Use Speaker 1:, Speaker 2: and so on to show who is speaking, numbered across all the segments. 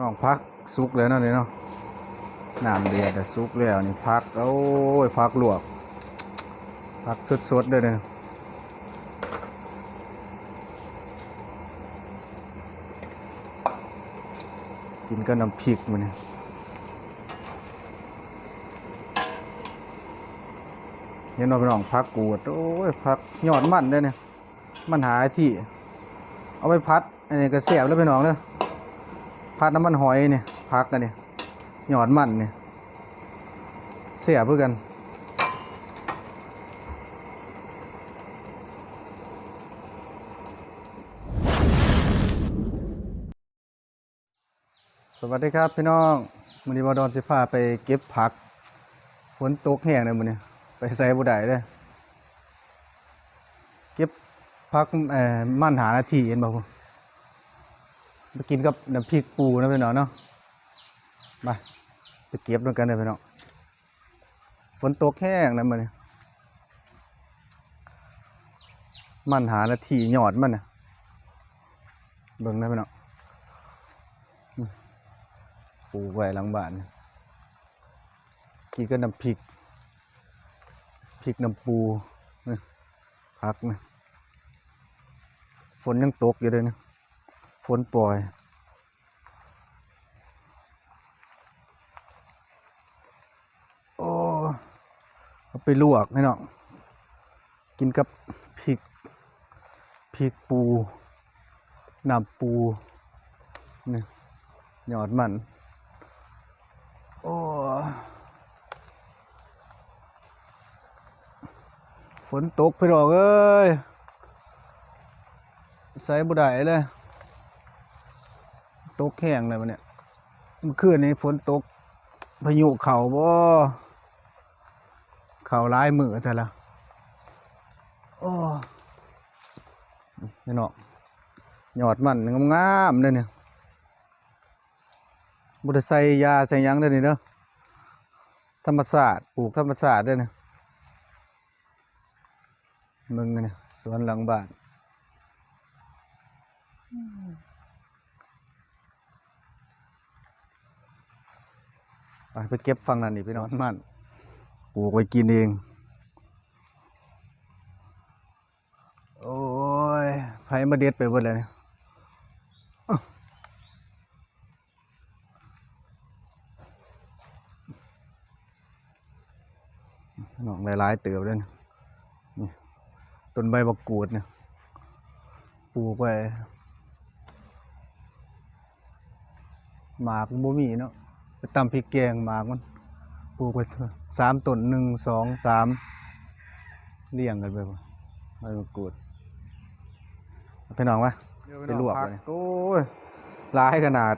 Speaker 1: น้องพักสุกแล้วนาะนี่เนาะน้ำเดือดแต่สุกแล้วนี่พักโอ้ยพักลวกพักสดๆเลยเนี่ยกินกับน้ำพริกมันเนี่ยเห็นว่าพี่น้องพักกูดโอ้ยพักยอดมันเลยเนี่ยมันหาที่ เอาไปพัดอันนี้ก็เสียบแล้วพี่น้องเนาะ พัดน้ำมันหอยเนี่ยพักกันเนี่ยหยอดมันเนี่ยเสียเพื่อกันสวัสดีครับพี่น้องมือนี้บอดอนสิพาไปเก็บผัก ฝนตกแห้งเลยมือนี้ไปใส่บุได้เลยเก็บผักเอ่อมันหานาทีเห็นบ่ มไปกินกับน้ำพริกปูนะพี่น้องเนาะมาไปเก็บด้วยกันเลยพี่น้องฝนตกแห้งนะมือนี้มันหานาทีหยอดมันนะเบิ่งนะพี่น้องปูไว้หลังบ้านกินก็น้ำพริกพริกน้ำปูนี่พักนะฝนยังตกอยู่เลยนะ ฝนปล่อยโอ้ไปลวกให้น้องกินกับพริกพริกปูน้ำปูนี่หยอดมัน โอ้ฝนตกพี่ดอกเอ้ย ใส่บุได้เลย ตกแห้งเลยมันเนี่ยมื่อคืนนี้ฝนตกพายุเข่าบ่เข่าร้ายมือแต่ละโอ้นี่เนาะหยอดมันงามๆเลยเนี่ยบุตรใส่ยาใส่ยังเด้นี่เนาะธรรมศาสตร์ปลูกธรรมศาสตร์เด้เนี่ยมึงเนี่ยสวนหลังบ้าน ไปไปเก็บฟังนั่นนี่พี่น้องมันปลูกไว้กินเอง โอ้ยไผมาเด็ดไปเบิดเลยเนี่ยน้องหลายๆเติบเลยนี่ต้นใบบักกูดเนี่ยปลูกไว้หมากบ่มีเนาะ ตำพริกแกงหมากมันปลูกไว้เถอะสามต้นหนึ่งสองสามเลี้ยงกันไปบ่ใบบักกูดเอาไปน้องวะไปลวกเลยโอ้ยหลายขนาด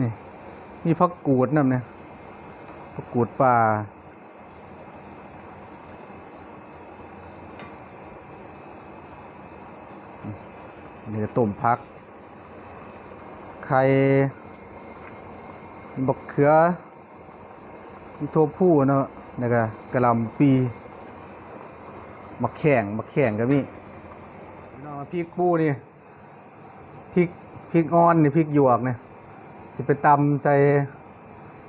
Speaker 1: นี่มีพักกูดนำเนี่ยพักกูดป่าเนื้อต้มพัก ไข่ บักเขือมีโทผู้เนาะแล้วก็กระลำปีมักแข่งมักแข่งก็มีพี่น้องพริกปูนี่พริกพริกอ่อนนี่พริกหยวกเนี่ยจะไปตำใส่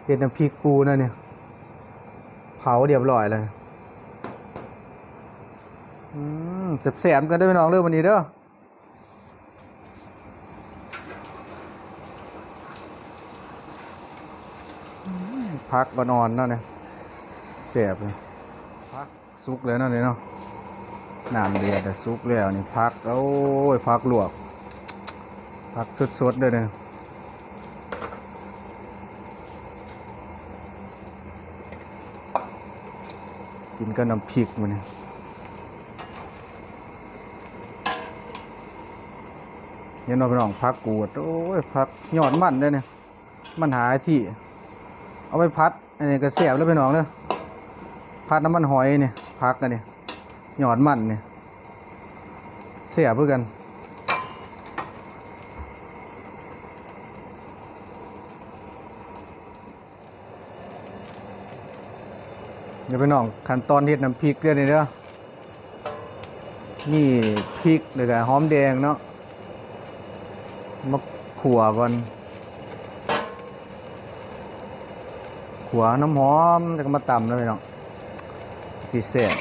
Speaker 1: เด็ดน้ำพริกปูนะเนี่ยเผาเรียบร้อยเลยอืมแสบๆกันด้วยน้องเรื่องวันนี้เด้อ พักก็นอนเนาะเนี่ยเสียบเลยพักสุกแล้วเนาะเนี่ยเนาะน้ำเดือดแต่สุกแล้วนี่พักโอ้ยพักลวกพักสดๆเลยเนี่ยกินกับน้ำพริกมันเนี่ยเห็นว่าพี่น้องพักกูดโอ้ยพักยอดมันเลยเนี่ยมันหาที่ เอาไปพัดอันนี้ก็เสียบแล้วพี่น้องเนาะพัดน้ำมันหอยเนี่ยพักกันเนี่ยหยอดมันเนี่ยเสียบเพื่อกันเดี๋ยวพี่น้องขั้นตอนเฮ็ดน้ำพริกเรื่องนี้เด้อนี่พริกเลยกับหอมแดงเนาะมาขั่วก่อน ขัวน้ำหอมแล้วก็มาตำเลยพี่น้องจีเสบ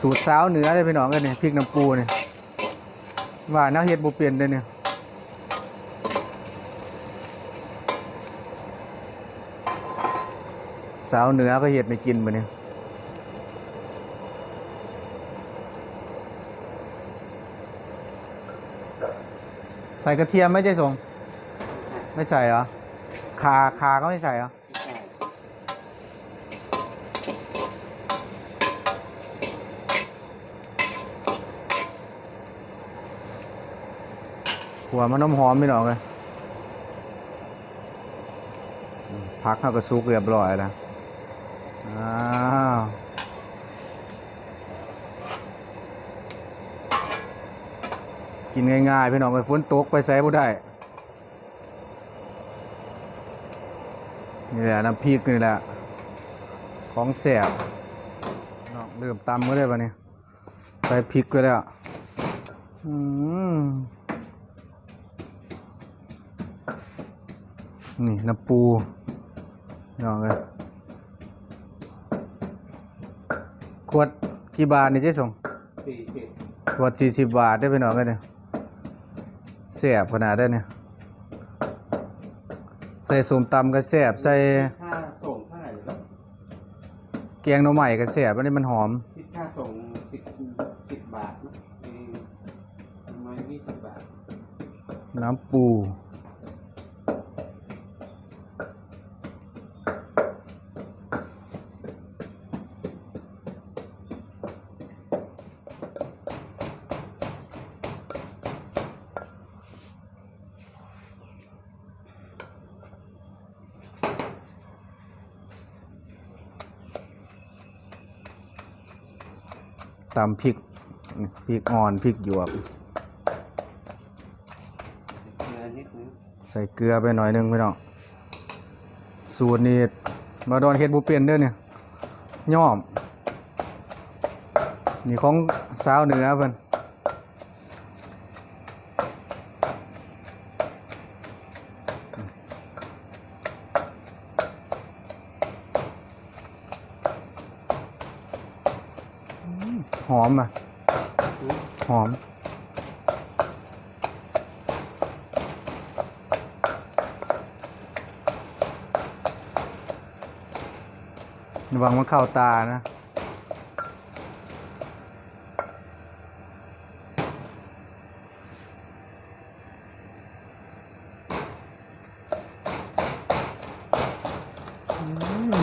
Speaker 1: สูตรสาวเหนือเลยพี่น้องกันนี่พริกน้ำปูนี่ว่าน้าเฮ็ดบ่เปลี่ยนเลยเนี่ยสาวเหนือก็เฮ็ดไม่กินบ่เนี่ยใส่กระเทียมไม่ใช่สงไม่ใส่เหรอขาขาก็ไม่ใส่เหรอ หัวมันน้ำหอมไม่หรอกเลยพักเขาก็ซุกเรียบร้อยแล้วอ้าวกินง่ายๆพี่น้องไปฝนตกไปใส่บ่ได้นี่แหละน้ำพริกนี่แหละของแสบน้องเริ่มตำก็ได้ปะเนี่ยใส่พริกก็ได้อืม นี่น้ำปูน้องเลยขวดกี่บาทนี่เจ๊ส่ง
Speaker 2: สี่สิบ
Speaker 1: ขวดสี่สิบบาทได้ไปหน่อยกันเนี่ยแสบขนาดได้เนี่ยใส่ส้มตำก็แสบใส่
Speaker 2: ค่าส่งเท่าไหร่ครับ
Speaker 1: แกงหน่อใหม่ก็แสบอันนี้มันหอม
Speaker 2: คิดค่าส่งสิบสิบบาทนะเองประมาณยี่สิบบาท
Speaker 1: น้ำปู ตำพริกนี่พริกอ่อนพริกหยวก
Speaker 2: เงินนิดนึง
Speaker 1: ใส่เกลือไปหน่อยหนึงพี่น้องสูตรนี้มาดอนเฮ็ดบุเปลี่ยนเด้อเนี่ยย่อม นี่ของสาวเหนือเพิ่น หอมอะ หอม ระวังมันเข้าตานะ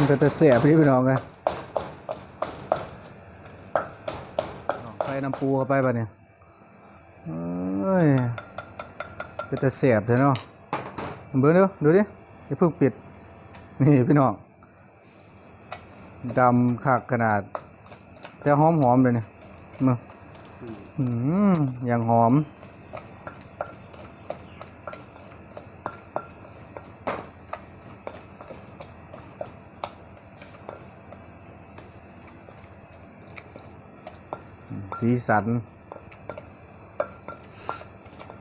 Speaker 1: แต่แต่เสียพี่พี่น้องไงใส่ น้ำปูเข้าไปป่ะเนี่ยเอ้ยเป็นแต่เสียบเลยเนาะเบิ่งดูดูดิอย่าเพิ่งปิด นี่พี่น้องดำคักขนาด แต่หอมหอมๆเลยเนี่ยมา
Speaker 2: อืม
Speaker 1: อย่างหอม สีสัน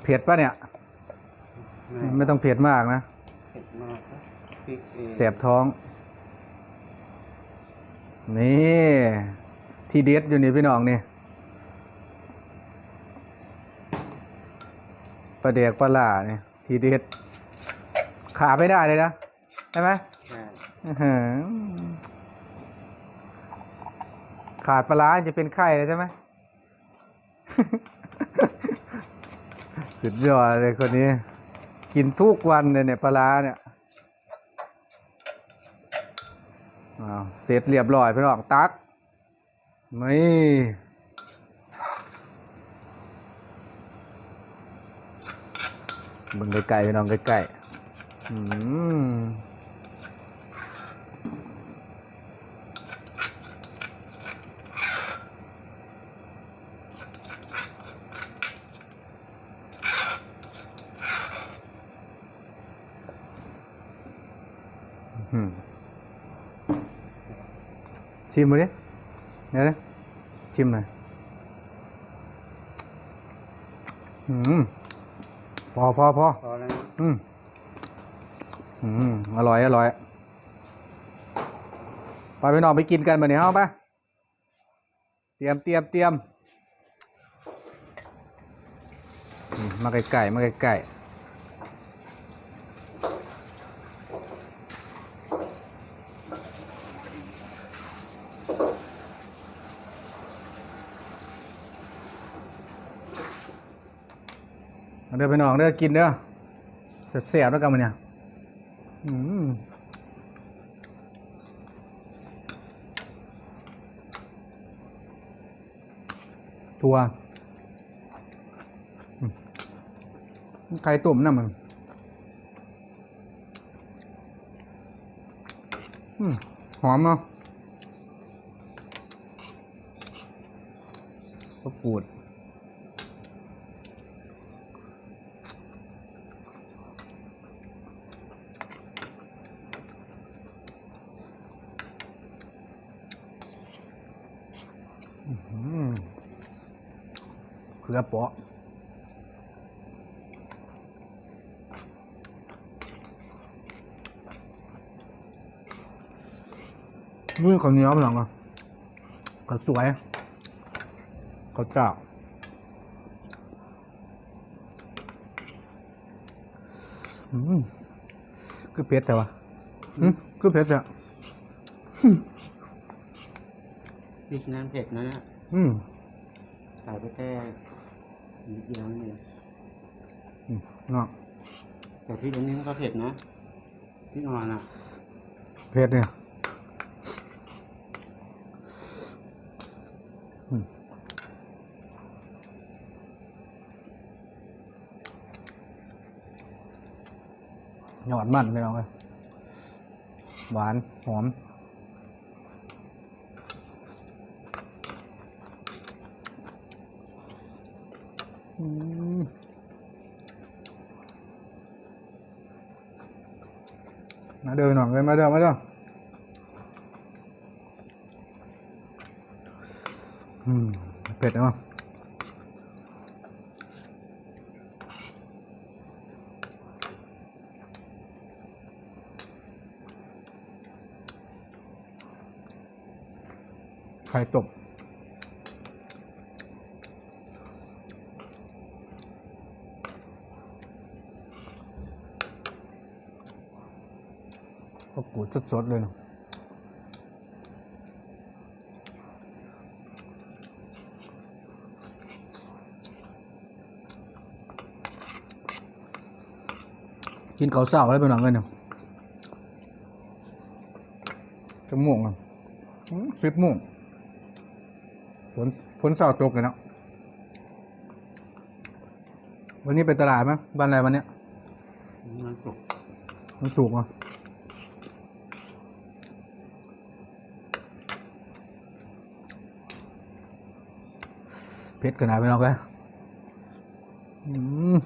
Speaker 1: เผ็ดปะเนี่ย ไม่ต้องเผ็ดมากนะ
Speaker 2: เผ็ดมากครับพริกเอง
Speaker 1: แสบท้อง นี่ ที่เด็ดอยู่นี่พี่น้องนี่ปลาเดกปลาหล่านี่ที่เด็ด ขาไม่ได้เลยนะใช่ไหม
Speaker 2: ใช่
Speaker 1: อื้อหือขาดปลาร้าจะเป็นไข้เลยใช่ไหม สุดยอดเลยคนนี้ กินทุกวันเลยเนี่ยปลาเนี่ยอ้าเสร็จเรียบร้อยพี่น้องตัก นี่เบึงไกลๆพี่น้องใกล้ๆอืม ชิมมาดิเดี๋ยวนะชิมหน่อยอืมพอพอพอ
Speaker 2: พอแล้วนะ
Speaker 1: อืมอืมอร่อย อร่อย ไปไปนอนไปกินกันมาเนี่ยเอาไปเตรียมเตรียมเตรียมอืมมาไก่ๆมาไก่ๆม ด้อไปนอนเด้อกินเด้อเสียบๆแล้วกันมาเนี่ยอืมทัวไข่ตุ่มน่ะมันหอมเนาะก็ปูดอื้อหือ เขือเปาะมือข้าวเหนียวมันหลังอะก็สวยข้าวเจ้าอืมคือเผ็ดแต่ว่าอืมคือเผ็ดแต่
Speaker 2: พริกน้ำเผ็ดนะเนี่ย
Speaker 1: อืม
Speaker 2: ใส่ไปแค่นิดเดียวนี่
Speaker 1: อืมเนาะ
Speaker 2: แต่พริกอันนี้มันก็เผ็ดนะพริกอ่อนอะ
Speaker 1: เผ็ดเนี่ยอืมหยอดมันไปเอาไงหวาน หอม มาเดินหน่อยเลยมาเดินมาเดินอืมเผ็ดนะมั้งไข่ตบ ก็กูดสดๆเลยเนาะกินข้าวเศร้าแล้วไปหนังเลยเนาะจะม่วงอะสิบโมงฝนฝนเศร้าตกเลยเนาะวันนี้ไปตลาดไหมบ้านอะไรวันเนี้ย
Speaker 2: มันสุก
Speaker 1: มันสุกอะ เผ็ดขนาดไปหรอกเลยอืม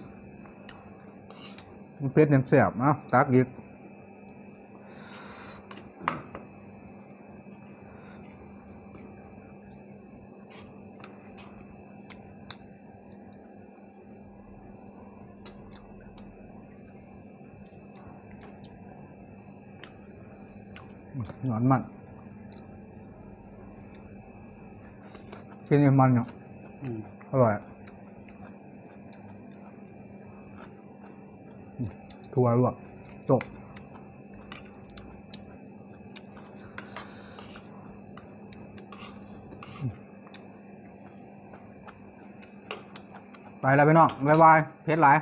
Speaker 1: มันเผ็ดยังแสบนะตักอีกหนอนมันกินยังมันเนาะ
Speaker 2: อ
Speaker 1: ร่อยถั่วลวกจบไปแล้วไปน้องบายบายเพชรหลาย